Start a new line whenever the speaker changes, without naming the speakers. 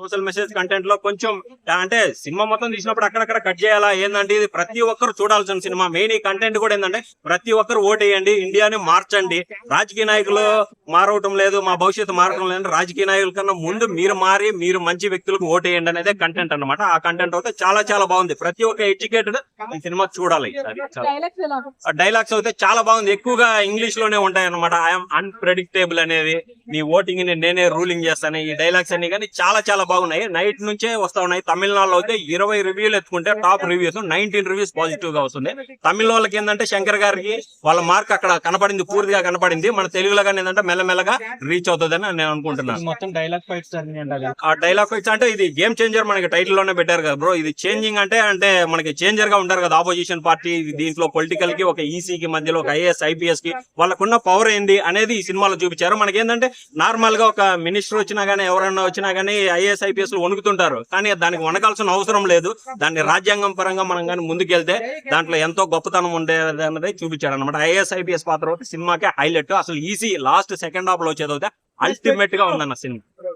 Social message కంటెంట్లో కొంచెం అంటే cinema మొత్తం తీసినప్పుడు అక్కడక్కడ కట్ చేయాలా ఏంటంటే ఇది ప్రతి ఒక్కరు చూడాల్సిన సినిమా. మెయిన్ ఈ కంటెంట్ కూడా ఏంటంటే ప్రతి ఒక్కరు ఓటేయండి ఇండియాని మార్చండి. రాజకీయ నాయకులు మారవటం లేదు మా భవిష్యత్తు మారటం లేదు రాజకీయ నాయకుల కన్నా ముందు మీరు మారి మీరు మంచి వ్యక్తులకు ఓటేయండి అనేది కంటెంట్ అన్నమాట. ఆ కంటెంట్ అయితే చాలా చాలా బాగుంది. ప్రతి ఒక్క ఎడ్యుకేటెడ్ ఈ సినిమా చూడాలి?
డైలాగ్స్
అయితే చాలా బాగుంది. ఎక్కువగా ఇంగ్లీష్లోనే ఉంటాయి అనమాట ఐఎమ్ అన్ప్రెడిక్టేబుల్ అనేది. నీ ఓటింగ్ని నేనే రూలింగ్ చేస్తాను. ఈ డైలాగ్స్ అన్ని కానీ చాలా చాలా బాగున్నాయి. నైట్ నుంచే వస్తా ఉన్నాయి. తమిళనాడులో అయితే ఇరవై రివ్యూలు ఎత్తుకుంటే టాప్ రివ్యూస్ నైన్టీన్ రివ్యూస్ పాజిటివ్గా వస్తుంది తమిళ వాళ్ళకి ఏంటంటే శంకర్ గారికి వాళ్ళ మార్క్ అక్కడ కనపడింది పూర్తిగా కనపడింది. మన తెలుగులో కానీ ఏంటంటే మెల్లమెల్లగా రీచ్ అవుతుందని నేను అనుకుంటున్నాను.
మొత్తం డైలాగ్ ఫైట్స్.
ఆ డైలాగ్ ఫైట్స్ అంటే ఇది గేమ్ చేంజర్ మనకి టైటిల్లోనే పెట్టారు కదా బ్రో ఇది చేంజింగ్ అంటే అంటే మనకి చేంజర్గా ఉంటారు కదా ఆపోజిషన్ పార్టీ దీంట్లో పొలిటికల్కి ఒక ఈసీ కి మధ్యలో ఒక ఐఏఎస్ ఐపీఎస్కి వాళ్ళకున్న పవర్ ఏంది అనేది ఈ సినిమాలో చూపించారు. మనకి ఏంటంటే నార్మల్గా ఒక మినిస్టర్ వచ్చినా గానీ ఎవరైనా వచ్చినా గానీ ఐఏఎస్ ఐపీఎస్ వణుకుతుంటారు. కానీ దానికి వణకాల్సిన అవసరం లేదు. దాన్ని రాజ్యాంగం పరంగా మనం కానీ ముందుకెళ్తే దాంట్లో ఎంతో గొప్పతనం ఉండేది అన్నది చూపించారు అనమాట ఐఏఎస్ ఐపీఎస్ పాత్ర సినిమాకే హైలైట్. అసలు ఈసీ లాస్ట్ సెకండ్ హాఫ్లో వచ్చేది అల్టిమేట్గా ఉందన్న సినిమా.